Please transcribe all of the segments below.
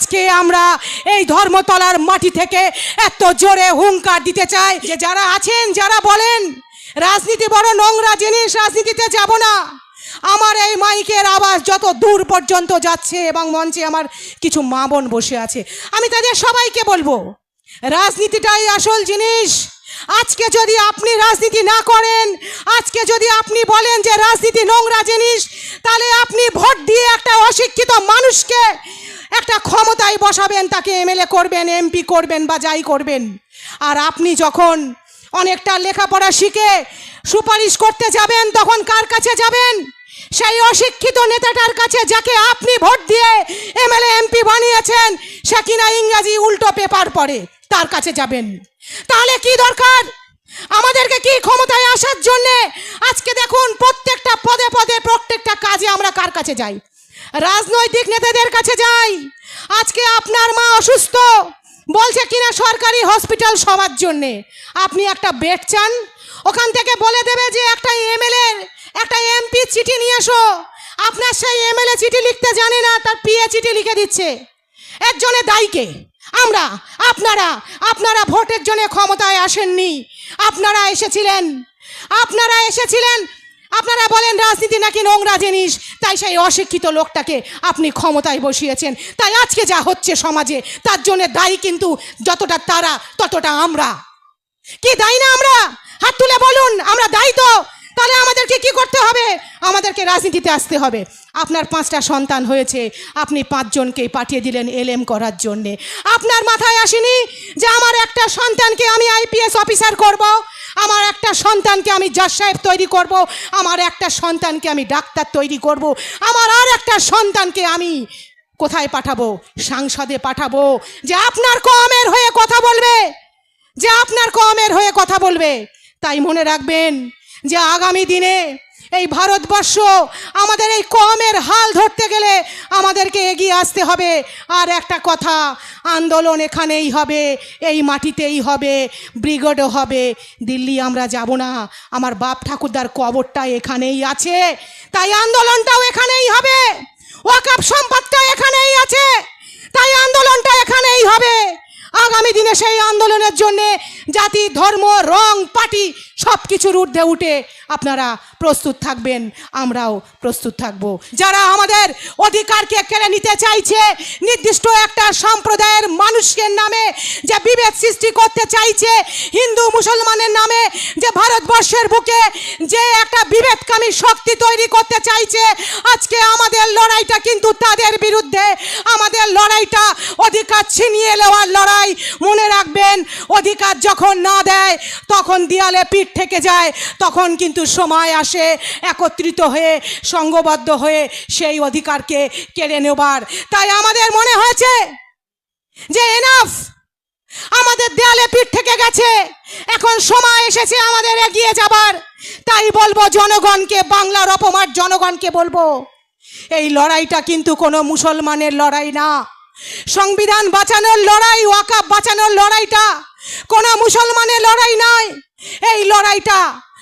আজকে আমরা এই ধর্মতলার মাটি থেকে এত জোরে হুঙ্কার দিতে চাই যে যারা আছেন, যারা বলেন, রাজনীতি বড় নোংরা জিনিস, রাজনীতিতে যাব না। আমার এই মাইকের আওয়াজ যত দূর পর্যন্ত যাচ্ছে এবং মঞ্চে আমার কিছু মা বোন বসে আছে, আমি তাদের সবাইকে বলব, রাজনীতিটাই আসল জিনিস। আজকে যদি আপনি রাজনীতি না করেন, আজকে যদি আপনি বলেন যে রাজনীতি নোংরা জিনিস, তাহলে আপনি ভোট দিয়ে একটা অশিক্ষিত মানুষকে একটা ক্ষমতায় বসাবেন, তাকে এমএলএ করবেন, এমপি করবেন বা যাই করবেন। আর আপনি যখন অনেকটা লেখাপড়া শিখে সুপারিশ করতে যাবেন, তখন কার কাছে যাবেন? সেই অশিক্ষিত নেতাটার কাছে, যাকে আপনি ভোট দিয়ে এমএলএ, এমপি বানিয়েছেন, সে কিনা ইংরাজি উল্টো পেপার পড়ে, তার কাছে যাবেন। তাহলে কি দরকার? আমাদেরকে কি ক্ষমতায় আসার জন্যে? আজকে দেখুন, প্রত্যেকটা পদে পদে, প্রত্যেকটা কাজে আমরা কার কাছে যাই? রাজনৈতিক নেতাদের কাছে যাই। আজকে আপনার মা অসুস্থ, বলছে কিনা সরকারি হসপিটাল সবার জন্যে। আপনি একটা বেড চান, ওখান থেকে বলে দেবে যে একটা এমএলএ একটা এমপি চিঠি নিয়ে আসো আপনার সেই এমএলএ চিঠি লিখতে জানে না, তার পিএ চিঠি লিখে দিচ্ছে। একজনে দায়ীকে আমরা, আপনারা আপনারা ভোটের জন্য ক্ষমতায় আসেননি। আপনারা এসেছিলেন। আপনারা এসেছিলেন আপনারা বলেন রাজনীতি নাকি নোংরা জিনিস? তাই সেই অশিক্ষিত লোকটাকে আপনি ক্ষমতায় বসিয়েছেন। তাই আজকে যা হচ্ছে সমাজে, তার জন্য দায়ী কিন্তু যতটা তারা, ততটা আমরা। কি দায়ী না আমরা? হাত তুলে বলুন, আমরা দায়ী তো। তাহলে আমাদেরকে কি করতে হবে? আমাদেরকে রাজনীতিতে আসতে হবে। আপনার পাঁচটা সন্তান হয়েছে, আপনি পাঁচজনকে পাঠিয়ে দিলেন এলএম করার জন্যে। আপনার মাথায় আসেনি যে আমার একটা সন্তানকে আমি আইপিএস অফিসার করব? আমার একটা সন্তানকে আমি জজ সাহেব তৈরি করব, আমার একটা সন্তানকে আমি ডাক্তার তৈরি করব, আমার আর একটা সন্তানকে আমি কোথায় পাঠাবো? সাংসদে পাঠাবো। যে আপনার কমের হয়ে কথা বলবে, যে আপনার কমের হয়ে কথা বলবে, তাই মনে রাখবেন যে আগামী দিনে এই ভারতবর্ষ, আমাদের এই কমের হাল ধরতে গেলে আমাদেরকে এগিয়ে আসতে হবে। আর একটা কথা, আন্দোলন এখানেই হবে, এই মাটিতেই হবে, ব্রিগেডও হবে। দিল্লি আমরা যাব না, আমার বাপ ঠাকুরদার কবরটা এখানেই আছে, তাই আন্দোলনটাও এখানেই হবে ওয়াকাপ সম্পদটা এখানেই আছে, তাই আন্দোলনটা এখানেই হবে। আগামী দিনে সেই আন্দোলনের জন্যে জাতি, ধর্ম, রং পার্টি সব কিছুর ঊর্ধ্বে উঠে আপনারা প্রস্তুত থাকবেন, আমরাও প্রস্তুত থাকব। যারা আমাদের অধিকারকে কেড়ে নিতে চাইছে, নির্দিষ্ট একটা সম্প্রদায়ের মানুষের নামে যে বিভেদ সৃষ্টি করতে চাইছে, হিন্দু মুসলমানের নামে যে ভারতবর্ষের বুকে যে একটা বিভেদকামী শক্তি তৈরি করতে চাইছে, আজকে আমাদের লড়াইটা কিন্তু তাদের বিরুদ্ধে, আমাদের লড়াইটা অধিকার ছিনিয়ে নেওয়ার লড়াই। মনে রাখবেন, অধিকার যখন না দেয়, তখন দেয়ালে পিঠ থেকে যায়, তখন কিন্তু সময় আসে, একত্রিত হয়ে, সঙ্গবদ্ধ হয়ে সেই অধিকারকে কেড়ে নেবার। তাই আমাদের মনে হয়েছে যে এনাফ আমাদের দেয়ালে পিঠ থেকে গেছে। এখন সময় এসেছে আমাদের এগিয়ে যাবার। তাই বলব, জনগণকে, বাংলার অপমার জনগণকে বলব, এই লড়াইটা কিন্তু কোনো মুসলমানের লড়াই না। সংবিধান বাঁচানোর লড়াই, ওয়াকাব বাঁচানোর লড়াইটা কোনো মুসলমানের লড়াই নয়। এই লড়াইটা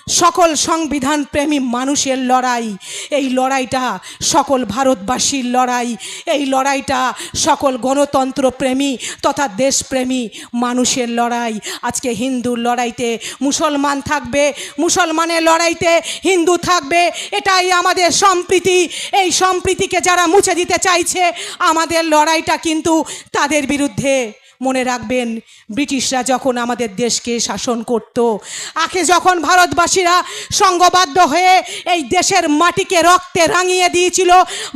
সকল সংবিধান প্রেমী মানুষের লড়াই। এই লড়াইটা সকল ভারতবাসীর লড়াই। এই লড়াইটা সকল গণতন্ত্র প্রেমী তথা দেশপ্রেমী মানুষের লড়াই। আজকে হিন্দুর লড়াইতে মুসলমান থাকবে, মুসলমানের লড়াইতে হিন্দু থাকবে, এটাই আমাদের সম্প্রীতি। এই সম্প্রীতিকে যারা মুছে দিতে চাইছে, আমাদের লড়াইটা কিন্তু তাদের বিরুদ্ধে। মনে রাখবেন, ব্রিটিশরা যখন আমাদের দেশকে শাসন করত আগে যখন ভারতবাসীরা সঙ্গবদ্ধ হয়ে এই দেশের মাটিকে রক্তে রাঙিয়ে দিয়েছিল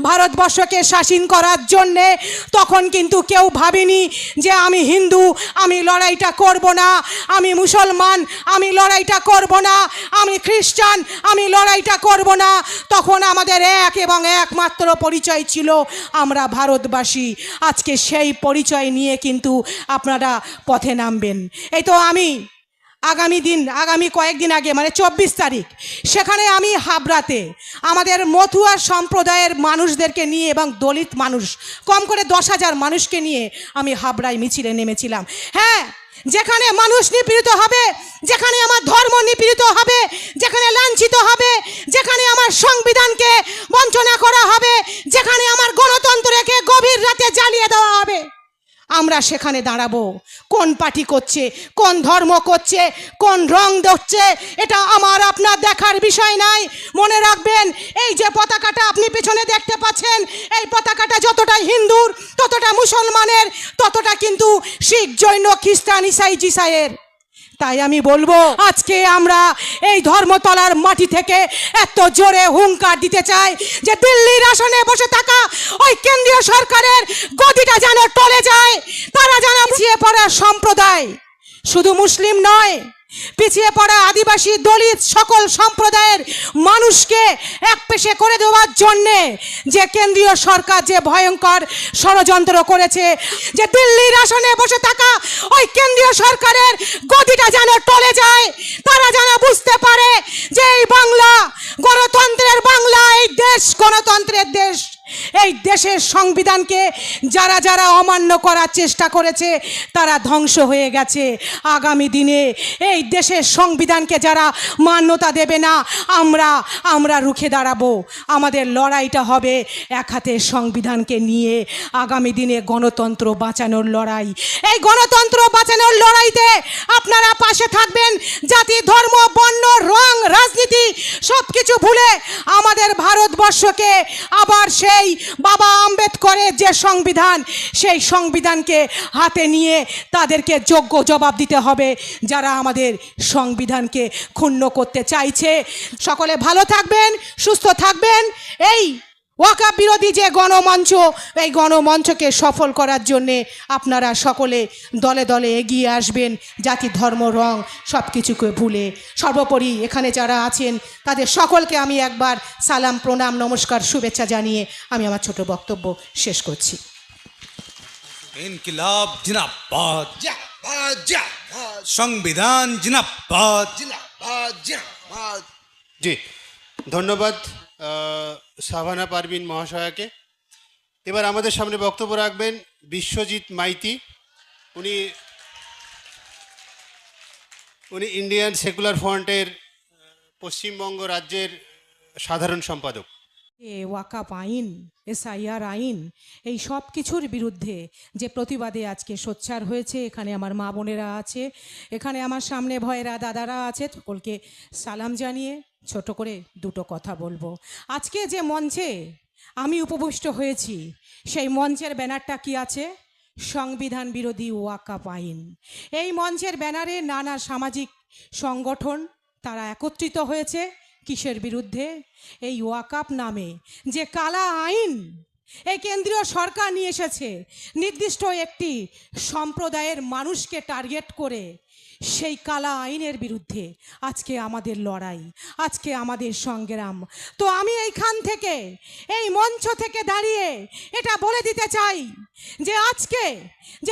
ভারতবর্ষকে শাসন করার জন্যে, তখন কিন্তু কেউ ভাবেনি যে আমি হিন্দু, আমি লড়াইটা করব না, আমি মুসলমান, আমি লড়াইটা করব না, আমি খ্রিস্টান, আমি লড়াইটা করব না। তখন আমাদের এক এবং একমাত্র পরিচয় ছিল আমরা ভারতবাসী। আজকে সেই পরিচয় নিয়ে কিন্তু আপনারা পথে নামবেন। এই তো আমি আগামী দিন, আগামী কয়েকদিন আগে মানে চব্বিশ তারিখ, সেখানে আমি হাবড়াতে আমাদের মথুয়ার সম্প্রদায়ের মানুষদেরকে নিয়ে এবং দলিত মানুষ, কম করে দশ হাজার মানুষকে নিয়ে আমি হাবড়ায় মিছিলে নেমেছিলাম। হ্যাঁ যেখানে মানুষ নিপীড়িত হবে, যেখানে আমার ধর্ম নিপীড়িত হবে, যেখানে লাঞ্ছিত হবে, যেখানে আমার সংবিধানকে বঞ্চনা করা হবে, যেখানে আমার গণতন্ত্রকে গভীর রাতে জ্বালিয়ে দেওয়া হবে। আমরা সেখানে দাঁড়াবো। কোন পার্টি করছে, কোন ধর্ম করছে, কোন রং ধরছে, এটা আমার আপনার দেখার বিষয় নাই। মনে রাখবেন, এই যে পতাকাটা আপনি পেছনে দেখতে পাচ্ছেন, এই পতাকাটা যতটা হিন্দুর, ততটা মুসলমানের, ততটা কিন্তু শিখ, জৈন, খ্রিস্টান, ইসাই, জিসাইয়ের। তাই আমি বলব, আজকে আমরা এই ধর্মতলার মাটি থেকে এত জোরে হুঙ্কার দিতে চাই যে দিল্লির আসনে বসে থাকা ওই কেন্দ্রীয় সরকারের গদিটা যেন টলে যায়, তারা যেন পড়া সম্প্রদায়। শুধু মুসলিম নয় পিছিয়ে পড়া আদিবাসী দলিত সকল সম্প্রদায়ের মানুষকে এক পেশে করে দেওয়ার জন্যে যে কেন্দ্রীয় সরকার যে ভয়ঙ্কর ষড়যন্ত্র করেছে, যে দিল্লির আসনে বসে থাকা ওই কেন্দ্রীয় সরকারের গদিটা যেন টলে যায়, তারা যেন বুঝতে পারে যে এই বাংলা গণতন্ত্রের বাংলা, এই দেশ গণতন্ত্রের দেশ। এই দেশের সংবিধানকে যারা যারা অমান্য করার চেষ্টা করেছে, তারা ধ্বংস হয়ে গেছে। আগামী দিনে এই দেশের সংবিধানকে যারা মান্যতা দেবে না, আমরা আমরা রুখে দাঁড়াবো। আমাদের লড়াইটা হবে এক হাতে সংবিধানকে নিয়ে। আগামী দিনে গণতন্ত্র বাঁচানোর লড়াই। এই গণতন্ত্র বাঁচানোর লড়াইতে আপনারা পাশে থাকবেন। জাতি, ধর্ম, বর্ণ, রং, রাজনীতি সব কিছু ভুলে আমাদের ভারতবর্ষকে আবার সেই বাবা আম্বেদকরের যে সংবিধান, সেই সংবিধানকে হাতে নিয়ে তাদেরকে যোগ্য জবাব দিতে হবে যারা আমাদের সংবিধানকে ক্ষুণ্ণ করতে চাইছে। সকলে ভালো থাকবেন, সুস্থ থাকবেন। এই ওয়াকা বিরোধী যে গণমঞ্চ এই গণমঞ্চকে সফল করার জন্যে আপনারা সকলে দলে দলে এগিয়ে আসবেন। জাতি ধর্ম রং সব কিছুকে ভুলে। সর্বোপরি এখানে যারা আছেন তাদের সকলকে আমি একবার সালাম প্রণাম নমস্কার শুভেচ্ছা জানিয়ে আমি আমার ছোট বক্তব্য শেষ করছি। ইনকিলাব জিনাবাদ সংবিধান জিনাবাদ জি ধন্যবাদ। আহ, সাভানা পারবিন মহাশয়াকে। এবার আমাদের সামনে বক্তব্য রাখবেন বিশ্বজিৎ মাইতি। উনি উনি ইন্ডিয়ান সেকুলার ফ্রন্টের পশ্চিমবঙ্গ রাজ্যের সাধারণ সম্পাদক। এ ওয়াকাপ আইন, এসআইআর আইন, এই সব কিছুর বিরুদ্ধে যে প্রতিবাদে আজকে সোচ্চার হয়েছে, এখানে আমার মা বোনেরা আছে, এখানে আমার সামনে ভয়েরা দাদারা আছে, সকলকে সালাম জানিয়ে ছোট করে দুটো কথা বলব। আজকে যে মঞ্চে আমি উপবিষ্ট হয়েছি, সেই মঞ্চের ব্যানারটা কি আছে? সংবিধান বিরোধী ওয়াকাপ আইন। এই মঞ্চের ব্যানারে নানা সামাজিক সংগঠন, তারা একত্রিত হয়েছে কিসের বিরুদ্ধে? এই ওয়াকাপ নামে। যে কালা আইন এই কেন্দ্রীয় সরকার নিয়ে এসেছে, নির্দিষ্ট একটি সম্প্রদায়ের মানুষকে টার্গেট করে সেই কালা আইনের বিরুদ্ধে আজকে আমাদের লড়াই, আজকে আমাদের সংগ্রাম। তো আমি এইখান থেকে, এই মঞ্চ থেকে দাঁড়িয়ে এটা বলে দিতে চাই যে আজকে যে